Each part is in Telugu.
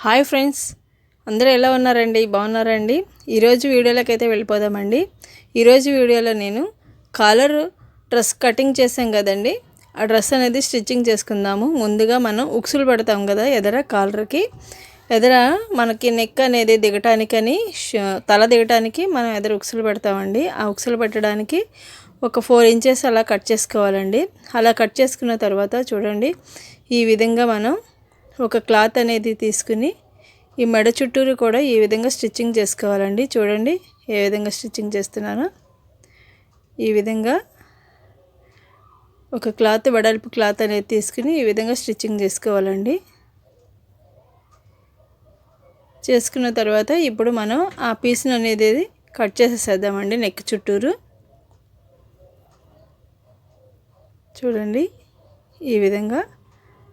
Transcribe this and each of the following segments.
Hi friends. అందరూ ఎలా ఉన్నారండి? బాగున్నారండి ఈరోజు వీడియోలోకి అయితే వెళ్ళిపోదామండి. ఈరోజు వీడియోలో నేను కాలర్ డ్రెస్ కటింగ్ చేసాం కదండి. ఆ డ్రెస్ అనేది స్టిచ్చింగ్ చేసుకుందాము. ముందుగా మనం ఉక్సులు పెడతాం కదా ఎదర కాలర్కి. ఎదర మనకి నెక్ అనేది దిగటానికని ష- తల దిగటానికి మనం ఎదర ఉక్సులు పెడతామండి. ఆ ఉక్సులు పెట్టడానికి ఒక ఫోర్ ఇంచెస్ అలా కట్ చేసుకోవాలండి. అలా కట్ చేసుకున్న తర్వాత చూడండి ఈ విధంగా మనం ఒక క్లాత్ అనేది తీసుకుని ఈ మెడ చుట్టూరు కూడా ఈ విధంగా స్టిచ్చింగ్ చేసుకోవాలండి. చూడండి ఏ విధంగా స్టిచ్చింగ్ చేస్తున్నానో. ఈ విధంగా ఒక క్లాత్ వెడల్పు క్లాత్ అనేది తీసుకుని ఈ విధంగా స్టిచ్చింగ్ చేసుకోవాలండి. చేసుకున్న తర్వాత ఇప్పుడు మనం ఆ పీస్ని అనేది కట్ చేసేసేద్దామండి నెక్ చుట్టూరు. చూడండి ఈ విధంగా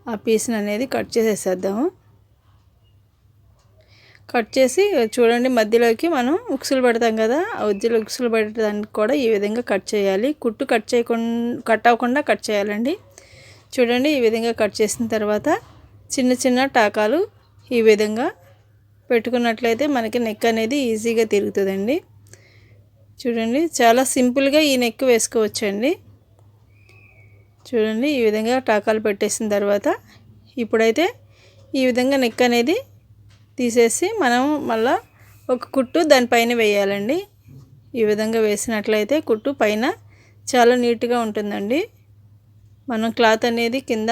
ఆ పీస్ని అనేది కట్ చేసేసేద్దాము. కట్ చేసి చూడండి మధ్యలోకి మనం ఉక్సులు పెడతాం కదా ఆ ఉజ్జులు ఉక్సులు పెట్టడానికి కూడా ఈ విధంగా కట్ చేయాలి. కుట్టు కట్ చేయకుండా కట్ అవ్వకుండా కట్ చేయాలండి. చూడండి ఈ విధంగా కట్ చేసిన తర్వాత చిన్న చిన్న టాకాలు ఈ విధంగా పెట్టుకున్నట్లయితే మనకి నెక్ అనేది ఈజీగా తిరుగుతుందండి. చూడండి చాలా సింపుల్గా ఈ నెక్ వేసుకోవచ్చండి. చూడండి ఈ విధంగా టాకాలు పెట్టేసిన తర్వాత ఇప్పుడైతే ఈ విధంగా నెక్ అనేది తీసేసి మనం మళ్ళా ఒక కుట్టు దానిపైన వేయాలండి. ఈ విధంగా వేసినట్లయితే కుట్టు పైన చాలా నీట్గా ఉంటుందండి. మనం క్లాత్ అనేది కింద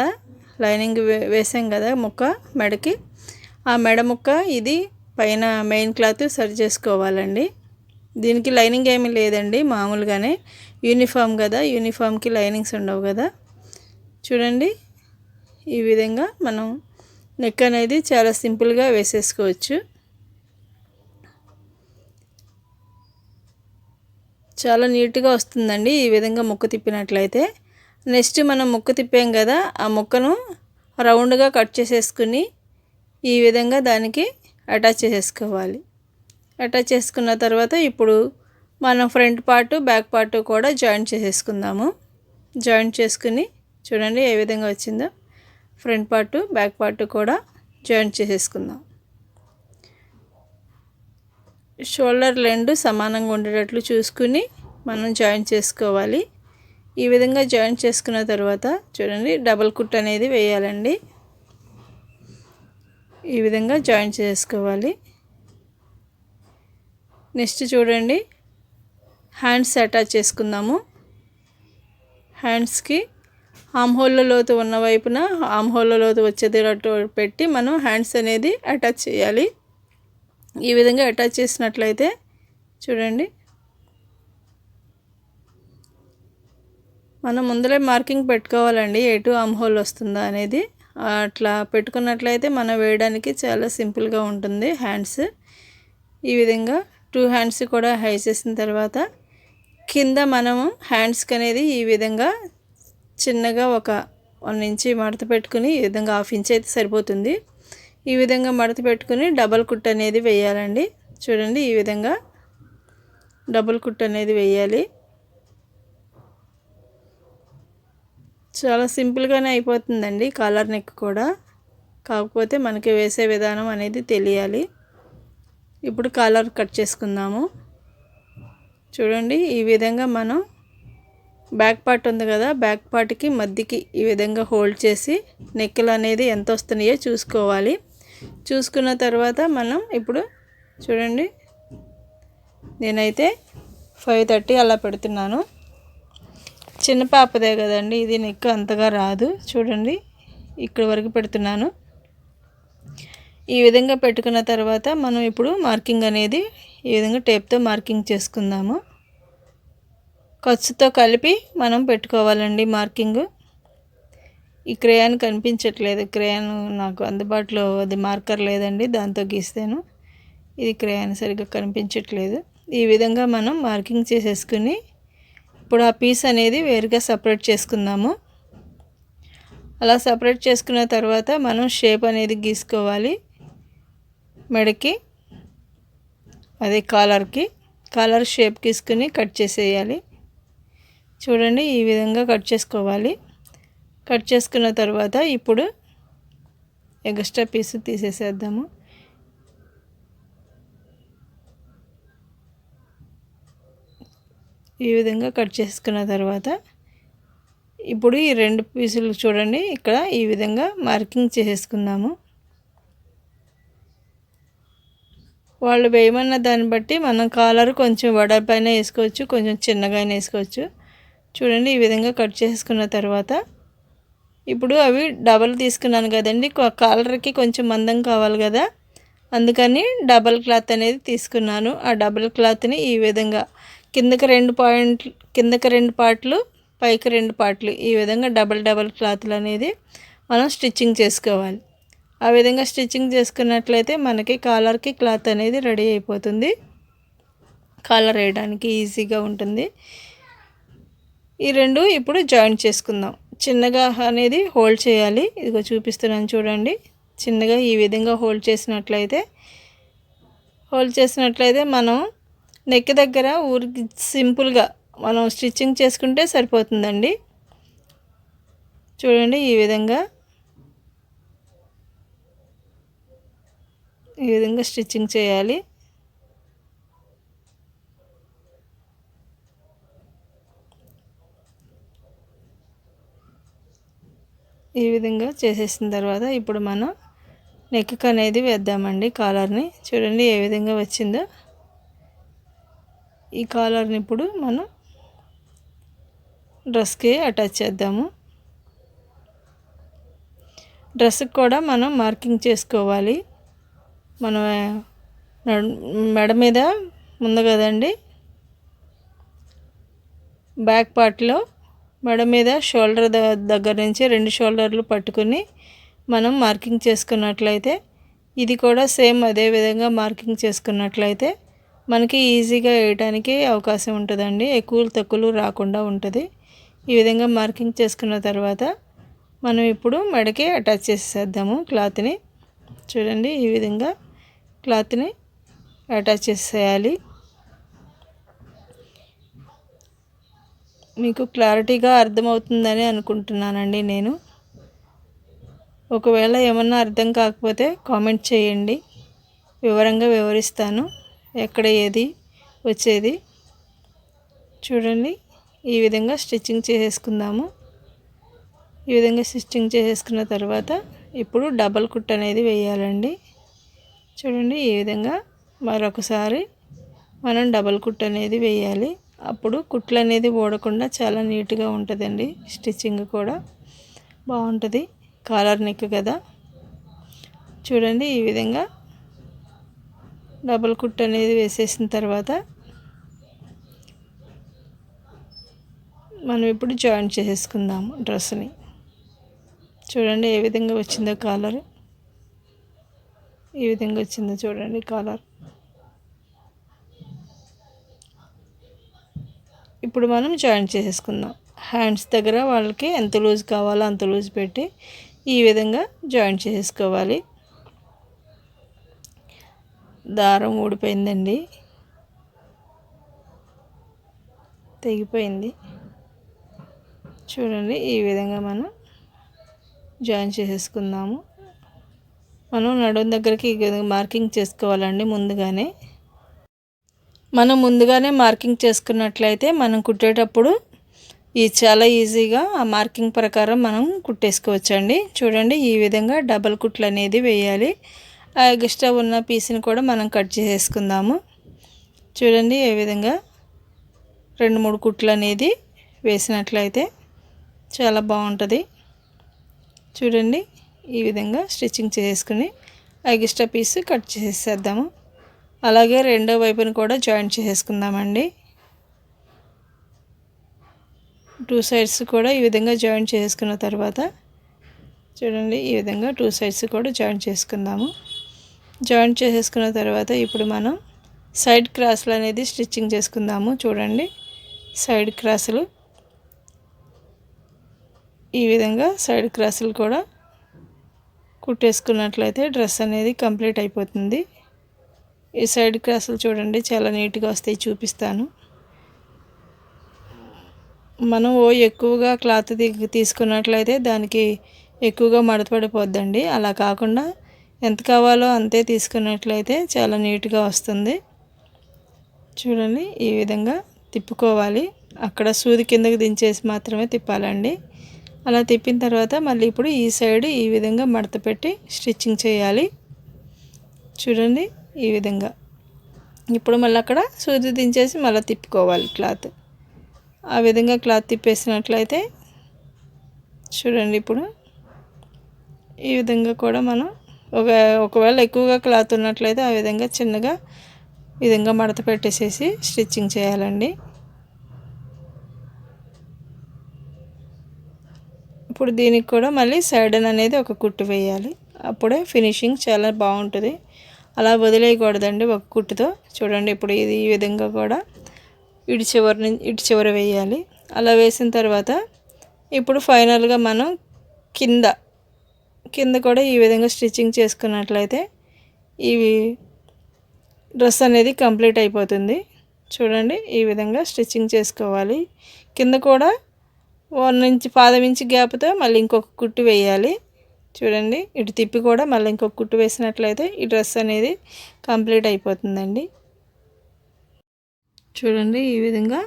లైనింగ్ వే వేసాం కదా ముక్క మెడకి. ఆ మెడ ముక్క ఇది పైన మెయిన్ క్లాత్ సరి చేసుకోవాలండి. దీనికి లైనింగ్ ఏమీ లేదండి మామూలుగానే. యూనిఫామ్ కదా యూనిఫామ్కి లైనింగ్స్ ఉండవు కదా. చూడండి. ఈ విధంగా మనం నెక్ అనేది చాలా సింపుల్గా వేసేసుకోవచ్చు. చాలా నీట్గా వస్తుందండి ఈ విధంగా ముక్క తిప్పినట్లయితే. నెక్స్ట్ మనం ముక్క తిప్పాం కదా ఆ ముక్కను రౌండ్గా కట్ చేసేసుకుని ఈ విధంగా దానికి అటాచ్ చేసేసుకోవాలి. అటాచ్ చేసుకున్న తర్వాత ఇప్పుడు మనం ఫ్రంట్ పార్ట్ బ్యాక్ పార్ట్ కూడా జాయింట్ చేసేసుకుందాము. జాయింట్ చేసుకుని చూడండి ఏ విధంగా వచ్చిందో. ఫ్రంట్ పార్ట్ బ్యాక్ పార్ట్ కూడా జాయింట్ చేసేసుకుందాం. షోల్డర్ లెండ్ సమానంగా ఉండేటట్లు చూసుకుని మనం జాయింట్ చేసుకోవాలి. ఈ విధంగా జాయింట్ చేసుకున్న తర్వాత చూడండి డబల్ కుట్ అనేది వేయాలండి. ఈ విధంగా జాయింట్ చేసుకోవాలి. నెక్స్ట్ చూడండి హ్యాండ్స్ అటాచ్ చేసుకుందాము. హ్యాండ్స్కి ఆమ్హోల్ లోతు ఉన్న వైపున ఆమ్ లోతు వచ్చేటట్టు పెట్టి మనం హ్యాండ్స్ అనేది అటాచ్ చేయాలి. ఈ విధంగా అటాచ్ చేసినట్లయితే చూడండి. మనం ముందరే మార్కింగ్ పెట్టుకోవాలండి ఎటు ఆమ్హోల్ వస్తుందా అనేది. అట్లా పెట్టుకున్నట్లయితే మనం వేయడానికి చాలా సింపుల్గా ఉంటుంది హ్యాండ్స్. ఈ విధంగా టూ హ్యాండ్స్ కూడా హై చేసిన తర్వాత కింద మనము హ్యాండ్స్కి అనేది ఈ విధంగా చిన్నగా ఒక వన్ ఇంచి మడత పెట్టుకుని ఈ విధంగా హాఫ్ ఇంచ్ అయితే సరిపోతుంది. ఈ విధంగా మడత పెట్టుకుని డబల్ కుట్ అనేది వేయాలండి. చూడండి ఈ విధంగా డబుల్ కుట్ అనేది వేయాలి. చాలా సింపుల్గానే అయిపోతుందండి కాలర్ నెక్ కూడా. కాకపోతే మనకి వేసే విధానం అనేది తెలియాలి. ఇప్పుడు కాలర్ కట్ చేసుకుందాము. చూడండి ఈ విధంగా మనం బ్యాక్ పార్ట్ ఉంది కదా బ్యాక్ పార్ట్కి మధ్యకి ఈ విధంగా హోల్డ్ చేసి నెక్కులు అనేది ఎంత వస్తున్నాయో చూసుకోవాలి. చూసుకున్న తర్వాత మనం ఇప్పుడు చూడండి నేనైతే ఫైవ్ థర్టీ అలా పెడుతున్నాను. చిన్న పాపదే కదండి ఇది నెక్ అంతగా రాదు. చూడండి ఇక్కడ వరకు పెడుతున్నాను. ఈ విధంగా పెట్టుకున్న తర్వాత మనం ఇప్పుడు మార్కింగ్ అనేది ఈ విధంగా టేప్తో మార్కింగ్ చేసుకుందాము. ఖర్చుతో కలిపి మనం పెట్టుకోవాలండి మార్కింగ్. ఈ క్రేయాన్ కనిపించట్లేదు. క్రేయాన్ నాకు అందుబాటులో అది మార్కర్ లేదండి దాంతో గీస్తాను. ఇది క్రేయాన్ సరిగ్గా కనిపించట్లేదు. ఈ విధంగా మనం మార్కింగ్ చేసేసుకుని ఇప్పుడు ఆ పీస్ అనేది వేరుగా సపరేట్ చేసుకుందాము. అలా సపరేట్ చేసుకున్న తర్వాత మనం షేప్ అనేది గీసుకోవాలి మెడకి అదే కాలర్కి. కాలర్ షేప్ గీసుకుని కట్ చేసేయాలి. చూడండి ఈ విధంగా కట్ చేసుకోవాలి. కట్ చేసుకున్న తర్వాత ఇప్పుడు ఎక్స్ట్రా పీస్ తీసేసేద్దాము. ఈ విధంగా కట్ చేసుకున్న తర్వాత ఇప్పుడు ఈ రెండు పీసులు చూడండి ఇక్కడ ఈ విధంగా మార్కింగ్ చేసేసుకుందాము. వాళ్ళు వేయమన్న దాన్ని బట్టి మనం కాలర్ కొంచెం వడపైన వేసుకోవచ్చు కొంచెం చిన్నగా వేసుకోవచ్చు. చూడండి ఈ విధంగా కట్ చేసుకున్న తర్వాత ఇప్పుడు అవి డబల్ తీసుకున్నాను కదండి. కాలర్కి కొంచెం మందం కావాలి కదా. అందుకని డబల్ క్లాత్ అనేది తీసుకున్నాను. ఆ డబల్ క్లాత్ని ఈ విధంగా కిందకి రెండు పాయింట్లు కిందకి రెండు పార్ట్లు పైకి రెండు పార్ట్లు ఈ విధంగా డబల్ డబల్ క్లాత్లు అనేది మనం స్టిచ్చింగ్ చేసుకోవాలి. ఆ విధంగా స్టిచ్చింగ్ చేసుకున్నట్లయితే మనకి కాలర్కి క్లాత్ అనేది రెడీ అయిపోతుంది. కాలర్ వేయడానికి ఈజీగా ఉంటుంది. ఈ రెండు ఇప్పుడు జాయింట్ చేసుకుందాం. చిన్నగా అనేది హోల్డ్ చేయాలి. ఇదిగో చూపిస్తున్నాను చూడండి. చిన్నగా ఈ విధంగా హోల్డ్ చేసినట్లయితే హోల్డ్ చేసినట్లయితే మనం నెక్ దగ్గర ఊరికి సింపుల్గా మనం స్టిచ్చింగ్ చేసుకుంటే సరిపోతుందండి. చూడండి ఈ విధంగా. ఈ విధంగా స్టిచ్చింగ్ చేయాలి. ఈ విధంగా చేసేసిన తర్వాత ఇప్పుడు మనం నెక్ అనేది వేద్దామండి కాలర్ని చూడండి ఏ విధంగా వచ్చిందో. ఈ కాలర్ని ఇప్పుడు మనం డ్రెస్కి అటాచ్ చేద్దాము. డ్రెస్కి కూడా మనం మార్కింగ్ చేసుకోవాలి. మనం మెడ మీద ఉంది కదండి బ్యాక్ పార్ట్లో మెడ మీద షోల్డర్ దగ్గర నుంచి రెండు షోల్డర్లు పట్టుకుని మనం మార్కింగ్ చేసుకున్నట్లయితే ఇది కూడా సేమ్ అదే విధంగా మార్కింగ్ చేసుకున్నట్లయితే మనకి ఈజీగా వేయడానికి అవకాశం ఉంటుందండి. ఎక్కువ తక్కువలు రాకుండా ఉంటుంది. ఈ విధంగా మార్కింగ్ చేసుకున్న తర్వాత మనం ఇప్పుడు మెడకి అటాచ్ చేసేద్దాము క్లాత్ని. చూడండి ఈ విధంగా క్లాత్ని అటాచ్ చేసేయాలి. మీకు క్లారిటీగా అర్థమవుతుందని అనుకుంటున్నానండి నేను. ఒకవేళ ఏమన్నా అర్థం కాకపోతే కామెంట్ చేయండి. వివరంగా వివరిస్తాను. ఎక్కడ ఏది వచ్చేది చూడండి. ఈ విధంగా స్టిచ్చింగ్ చేసేసుకుందాము. ఈ విధంగా స్టిచ్చింగ్ చేసేసుకున్న తర్వాత ఇప్పుడు డబల్ కుట్ అనేది వేయాలండి. చూడండి ఈ విధంగా మరొకసారి మనం డబల్ కుట్ అనేది వేయాలి. అప్పుడు కుట్లు అనేది ఓడకుండా చాలా నీట్గా ఉంటుందండి. స్టిచ్చింగ్ కూడా బాగుంటుంది. కాలర్ నెక్ కదా. చూడండి ఈ విధంగా డబల్ కుట్ అనేది వేసేసిన తర్వాత మనం ఇప్పుడు జాయిన్ చేసేసుకుందాము డ్రెస్ని చూడండి ఏ విధంగా వచ్చిందో కాలర్. ఈ విధంగా వచ్చిందో చూడండి కాలర్. ఇప్పుడు మనం జాయిన్ చేసేసుకుందాం. హ్యాండ్స్ దగ్గర వాళ్ళకి ఎంత లూజ్ కావాలో అంత లూజ్ పెట్టి ఈ విధంగా జాయిన్ చేసేసుకోవాలి. దారం ఊడిపోయిందండి. తెగిపోయింది. చూడండి ఈ విధంగా మనం జాయిన్ చేసేసుకుందాము. మనం నడుం దగ్గరికి మార్కింగ్ చేసుకోవాలండి ముందుగానే. మనం ముందుగానే మార్కింగ్ చేసుకున్నట్లయితే మనం కుట్టేటప్పుడు ఇది చాలా ఈజీగా ఆ మార్కింగ్ ప్రకారం మనం కుట్టేసుకోవచ్చండి. చూడండి ఈ విధంగా డబల్ కుట్లు అనేది వేయాలి. ఆ ఎక్స్ట్రా ఉన్న పీస్ని కూడా మనం కట్ చేసేసుకుందాము. చూడండి ఏ విధంగా రెండు మూడు కుట్లు అనేది వేసినట్లయితే చాలా బాగుంటుంది. చూడండి ఈ విధంగా స్టిచ్చింగ్ చేసుకుని ఎక్స్ట్రా పీస్ కట్ చేసేద్దాము. అలాగే రెండో వైపుని కూడా జాయింట్ చేసుకుందామండి టూ సైడ్స్ కూడా ఈ విధంగా జాయింట్ చేసుకున్న తర్వాత చూడండి ఈ విధంగా టూ సైడ్స్ కూడా జాయింట్ చేసుకుందాము. జాయింట్ చేసేసుకున్న తర్వాత ఇప్పుడు మనం సైడ్ క్రాసులు అనేది స్టిచ్చింగ్ చేసుకుందాము. చూడండి సైడ్ క్రాసులు. ఈ విధంగా సైడ్ క్రాసులు కూడా కుట్టేసుకున్నట్లయితే డ్రెస్ అనేది కంప్లీట్ అయిపోతుంది. ఈ సైడ్ క్రాసులు చూడండి చాలా నీట్గా వస్తాయి చూపిస్తాను. మనం ఓ ఎక్కువగా క్లాత్ తీసుకున్నట్లయితే దానికి ఎక్కువగా మడతపడిపోద్దండి అలా కాకుండా ఎంత కావాలో అంతే తీసుకున్నట్లయితే చాలా నీట్గా వస్తుంది. చూడండి ఈ విధంగా తిప్పుకోవాలి. అక్కడ సూది కిందకి దించేసి మాత్రమే తిప్పాలండి. అలా తిప్పిన తర్వాత మళ్ళీ ఇప్పుడు ఈ సైడ్ ఈ విధంగా మడత పెట్టి స్టిచ్చింగ్ చేయాలి. చూడండి ఈ విధంగా. ఇప్పుడు మళ్ళీ అక్కడ సూది దించేసి మళ్ళీ తిప్పుకోవాలి క్లాత్. ఆ విధంగా క్లాత్ తిప్పేసినట్లయితే చూడండి ఇప్పుడు ఈ విధంగా కూడా మనం ఒక ఒకవేళ ఎక్కువగా క్లాత్ ఉన్నట్లయితే ఆ విధంగా చిన్నగా విధంగా మడత పెట్టేసేసి స్టిచ్చింగ్ చేయాలండి. ఇప్పుడు దీనికి కూడా మళ్ళీ సైడన్ అనేది ఒక కుట్టు వేయాలి. అప్పుడే ఫినిషింగ్ చాలా బాగుంటుంది. అలా వదిలేయకూడదండి ఒక కుట్టుతో. చూడండి ఇప్పుడు ఇది ఈ విధంగా కూడా ఇటు చివరి నుంచి ఇటు చివర వేయాలి. అలా వేసిన తర్వాత ఇప్పుడు ఫైనల్గా మనం కింద కింద కూడా ఈ విధంగా స్టిచ్చింగ్ చేసుకున్నట్లయితే ఇవి డ్రెస్ అనేది కంప్లీట్ అయిపోతుంది. చూడండి ఈ విధంగా స్టిచ్చింగ్ చేసుకోవాలి. కింద కూడా వన్ ఇంచ్ పాదం ఇంచ్ గ్యాప్తో మళ్ళీ ఇంకొక కుట్టు వేయాలి. చూడండి. ఇటు తిప్పి కూడా మళ్ళీ ఇంకొక కుట్టు వేసినట్లయితే ఈ డ్రెస్ అనేది కంప్లీట్ అయిపోతుందండి. చూడండి ఈ విధంగా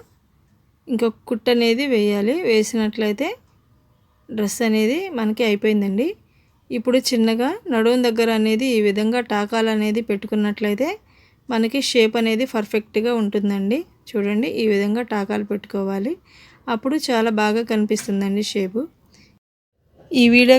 ఇంకొక కుట్టు అనేది వేయాలి. వేసినట్లయితే డ్రెస్ అనేది మనకి అయిపోయిందండి. ఇప్పుడు చిన్నగా నడుము దగ్గర అనేది ఈ విధంగా టాకాలు అనేది పెట్టుకున్నట్లయితే మనకి షేప్ అనేది పర్ఫెక్ట్గా ఉంటుందండి. చూడండి ఈ విధంగా టాకాలు పెట్టుకోవాలి. అప్పుడు చాలా బాగా కనిపిస్తుందండి షేపు. ఈ వీడియో